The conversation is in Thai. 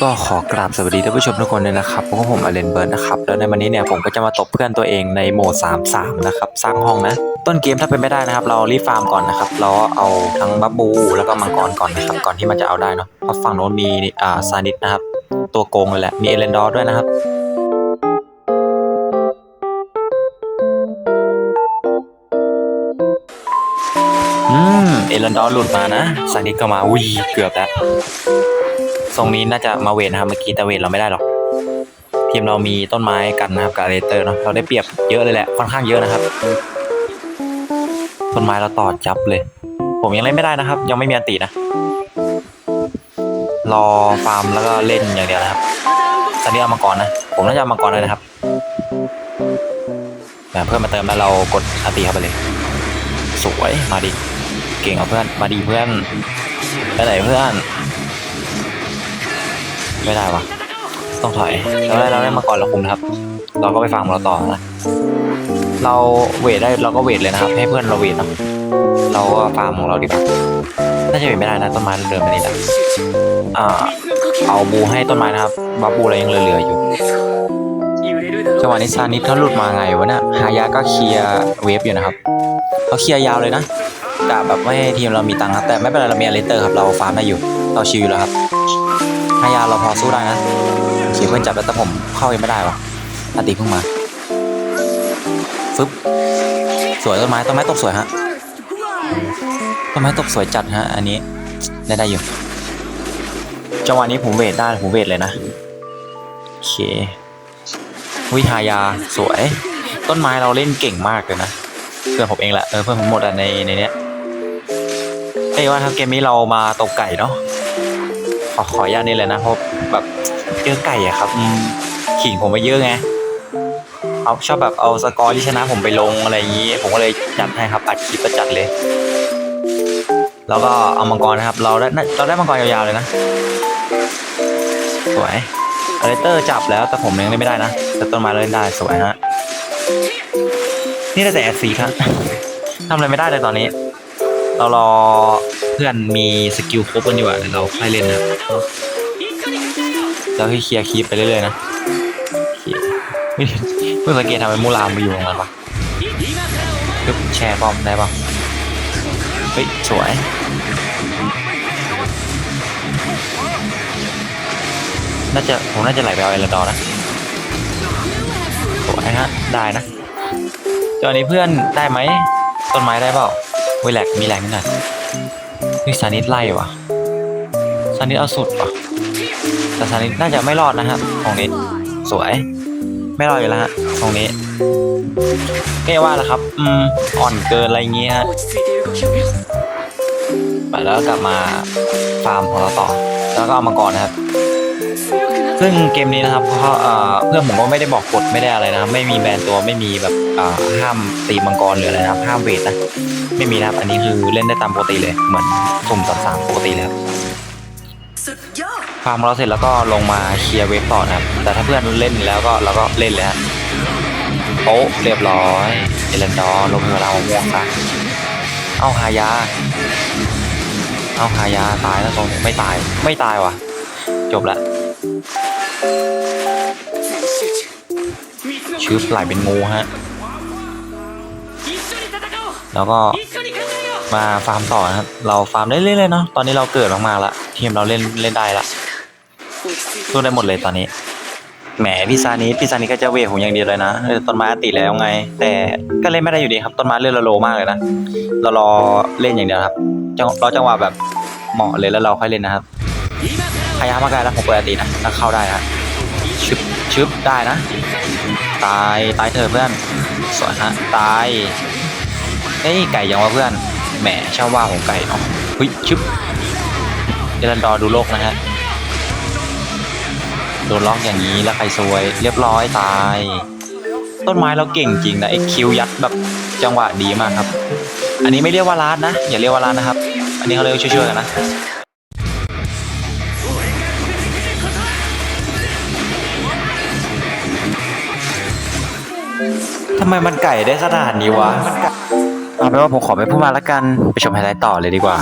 ก็ขอกราบสวัสดีท่านผู้ชมทุกคนเลยนะครับพวกผมอเลนเบิร์ดนะครับ แล้วในวันนี้เนี่ยผมก็จะมาตบเพื่อนตัวเองในโหมด 3-3 นะครับ สร้างห้องนะ ต้นเกมถ้าเป็นไม่ได้นะครับ เรารีฟาร์มก่อนนะครับ เราเอาทั้งบับบู แล้วก็มังกรก่อนนะครับ ก่อนที่มันจะเอาได้เนาะ เพราะฝั่งโน้นมีอ่าซานิดนะครับ ตัวโกงเลยแหละ มีเอเลนดอร์ด้วยนะครับ เอเลนดอร์หลุดมานะซานิดก็มาอุ้ยเกือบแล้วทรงนี้น่าจะมาเวทนะครับเมื่อกี้แต่เวทเราไม่ได้หรอกทีมเรามีต้นไม้กันนะครับกับเลเตอร์เนาะเราได้เปรียบเยอะเลยแหละค่อนข้างเยอะนะครับ ต้นไม้เราต่อจับเลย ผมยังเล่นไม่ได้นะครับ ยังไม่มีอันตินะ รอฟาร์มแล้วก็เล่นอย่างเดียวนะครับตอนนี้เอามังกรนนะ ผมน่าจะเอามังกรเลยนะครับแบบเพื่อนมาเติมแล้วเรากดอันติเข้าไปเลย สวยมาดิ เก่งเอาเพื่อน มาดีเพื่อน ไปไหนเพื่อน ไม่ได้วะต้องถอยเราได้เราได้มาก่อนเราคุมนะครับ เราก็ไปฟังเราต่อนะ เราเวทได้เราก็เวทเลยนะครับ ให้เพื่อนเราเวทเนาะ เราก็ฟาร์มของเราดีกว่า น่าจะเวทไม่ได้นะต้นไม้เดินไปนี่แหละอ่า เอาบูให้ต้นไม้นะครับ บับบูเรยังเหลือๆอยู่จังหวะนี้ซานิสเขาหลุดมาไงวะเนี่ย ฮายาก็เคลียร์เวฟอยู่นะครับเขาเคลียร์ยาวเลยนะ กะแบบไม่ให้ทีมเรามีตังค์ครับ แต่ไม่เป็นไรเรามีอเลสเตอร์ครับ เราฟาร์มได้อยู่ เราชิลแล้วครับฮายาเราพอสู้ได้นะเขียเพื่อนจับแล้วแต่ผมเข้ายังไม่ได้วะอาติเพิ่งมาฟึบสวยต้นไม้ต้นไม้ตกสวยฮะต้นไม้ตกสวยจัดฮะ อันนี้ได้ได้อยู่จังหวะนี้ผมเวทได้ผมเวทเลยนะโอเควิฮายาสวย ต้นไม้เราเล่นเก่งมากเลยนะเพื่อนผมเองแหละเออเพื่อนผมหมดอะในในเนี้ย เอ้ยว่าทำเกมนี้เรามาตกไก่เนาะขอขออนุญาตนี่เลยนะเพราะแบบเจอไก่อะครับขิงผมไปเยอะไงเอาชอบแบบเอาสกอร์ที่ชนะผมไปลงอะไรอย่างนี้ ผมก็เลยจัดให้ครับอัดคลิปประจัดเลย แล้วก็เอามังกรนะครับ เราได้เราได้มังกรยาวๆเลยนะ สวยอเลเตอร์จับแล้วแต่ผมยังเล่นไม่ได้นะ แต่ต้นไม้เราเล่นได้สวยฮะนี่ได้แต่แอดสีครับทำอะไรไม่ได้เลยตอนนี้ เรารอเพื่อนมีสกิลครบกันดีกว่าเดี๋ยวเราค่อยเล่นนะเราให้เคลียร์คีปไปเรื่อยๆนะเคลียร์เฮ้ยเพื่อสังเกตทำไมมูลามไปอยู่ตรงนั้นปะปึ๊บแชร์บอมได้ปะเฮ้ยสวยน่าจะผมน่าจะไหลไปเอาเอลดอร์นะสวยฮะได้นะตอนนี้เพื่อนได้ไหมต้นไม้ได้เปล่า เวยแหลกมีแรงนิดหน่อยนี่ซานิดไล่ว่ะซานิดเอาสุดว่ะแต่ซานิดน่าจะไม่รอดนะครับของนี้ สวย ไม่รอดอยู่แล้วฮะตรงนี้เอ้ว่าแล้วครับ อืม อ่อนเกินอะไรเงี้ยฮะไปแล้วกลับมาฟาร์มของเราต่อ แล้วก็เอามังกรนนะครับ ซึ่งเกมนี้นะครับเพราะเอ่อเพื่อนผมก็ไม่ได้บอกกฎไม่ได้อะไรนะครับ ไม่มีแบนตัวไม่มีแบบห้ามตีมังกรหรืออะไรนะครับ ห้ามเวทนะ ไม่มีนะครับ อันนี้คือเล่นได้ตามปกติเลย เหมือนสุ่มสามสามปกติเลยครับสุดยอดฟาร์มเราเสร็จแล้วก็ลงมาเคลียร์เวฟต่อนะครับ แต่ถ้าเพื่อนเล่นแล้วก็เราก็เล่นเลยฮะโป๊ะเรียบร้อยเอเลนดอร์ลงเวลาม่วงซะเอาฮายา เอาฮายาตายแล้วตรงนี้ไม่ตายไม่ตายว่ะ จบละชืบไหลเป็นงูฮะ แล้วก็มาฟาร์มต่อนะครับ เราฟาร์มได้เรื่อยๆเนาะ ตอนนี้เราเกิดมากๆละทีมเราเล่นเล่นได้ละสู้ได้หมดเลยตอนนี้ แหมพี่ซานิพี่ซานิก็จะเวทผมอย่างเดียวเลยนะต้นไม้ติแล้วไง แต่ก็เล่นไม่ได้อยู่ดีครับต้นไม้เลื่อนโลมากเลยนะ เรารอเล่นอย่างเดียวครับรอจังหวะแบบเหมาะเลยแล้วเราค่อยเล่นนะครับพยายามมาไกแล้วผมเปิดอตีนะแล้วเข้าได้นะชึบชึบได้นะ ตายตายเถอเพื่อนสวยฮะตาย เฮ้ยไก่ยังวะเพื่อนแหมชอบว่าผมไก่เนาะเฮ้ยชึบเอรันดอดูโลกนะฮะโดนล็อกอย่างนี้แล้วใครซวย เรียบร้อยตาย ต้นไม้เราเก่งจริงนะไอ้คิวยัดแบบจังหวะดีมากครับ อันนี้ไม่เรียกว่าร้านนะ อย่าเรียกว่าร้านนะครับ อันนี้เขาเรียกช่วยๆกันนะทำไมมันไก่ได้ขนาดนี้วะ เอาเป็นว่าผมขอไปพูดมาแล้วกัน ไปชมไฮไลท์ต่อเลยดีกว่า